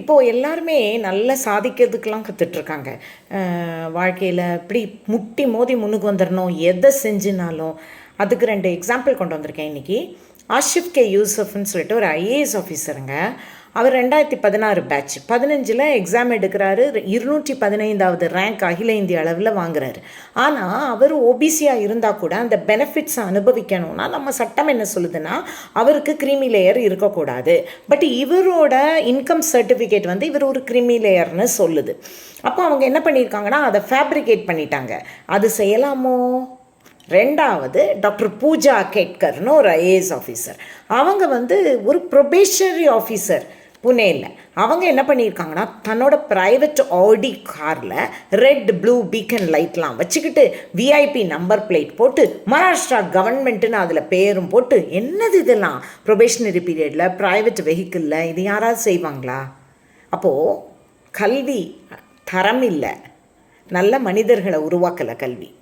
இப்போது எல்லாருமே நல்லா சாதிக்கிறதுக்கெலாம் கற்றுட்ருக்காங்க வாழ்க்கையில் இப்படி முட்டி மோதி முன்னுக்கு வந்துடணும் எதை செஞ்சுனாலும். அதுக்கு ரெண்டு எக்ஸாம்பிள் கொண்டு வந்திருக்கேன் இன்றைக்கி ஆஷிப் கே யூசஃப்னு சொல்லிட்டு ஒரு ஐஏஎஸ் ஆஃபீஸருங்க அவர் ரெண்டாயிரத்தி பதினாறு பேட்ச் பதினஞ்சில் எக்ஸாம் எடுக்கிறாரு. இருநூற்றி பதினைந்தாவது ரேங்க் அகில இந்திய அளவில் வாங்குறாரு. ஆனால் அவர் ஓபிசியாக இருந்தால் கூட அந்த பெனிஃபிட்ஸை அனுபவிக்கணும்னா நம்ம சட்டம் என்ன சொல்லுதுன்னா அவருக்கு கிரிமி லேயர் இருக்கக்கூடாது. பட் இவரோட இன்கம் சர்டிஃபிகேட் வந்து இவர் ஒரு கிரிமி லேயர்னு சொல்லுது. அப்போ அவங்க என்ன பண்ணியிருக்காங்கன்னா அதை ஃபேப்ரிகேட் பண்ணிட்டாங்க. அது செய்யலாமோ? ரெண்டாவது டாக்டர் பூஜா கேட்கர்னு ஒரு ஐஏஎஸ் ஆஃபீஸர் அவங்க வந்து ஒரு ப்ரொபேஷனரி ஆஃபீஸர் புனேயில் அவங்க என்ன பண்ணியிருக்காங்கன்னா தன்னோட ப்ரைவேட் ஆடி காரில் ரெட் ப்ளூ பீக்கன் லைட்லாம் வச்சுக்கிட்டு விஐபி நம்பர் பிளேட் போட்டு மகாராஷ்டிரா கவர்மெண்ட்டுன்னு அதில் பேரும் போட்டு என்னது இதெல்லாம்? ப்ரொபேஷனரி பீரியடில் ப்ரைவேட் வெஹிக்கிளில் இது யாராவது செய்வாங்களா? அப்போது கல்வி தரம் இல்லை. நல்ல மனிதர்களை உருவாக்கலை கல்வி.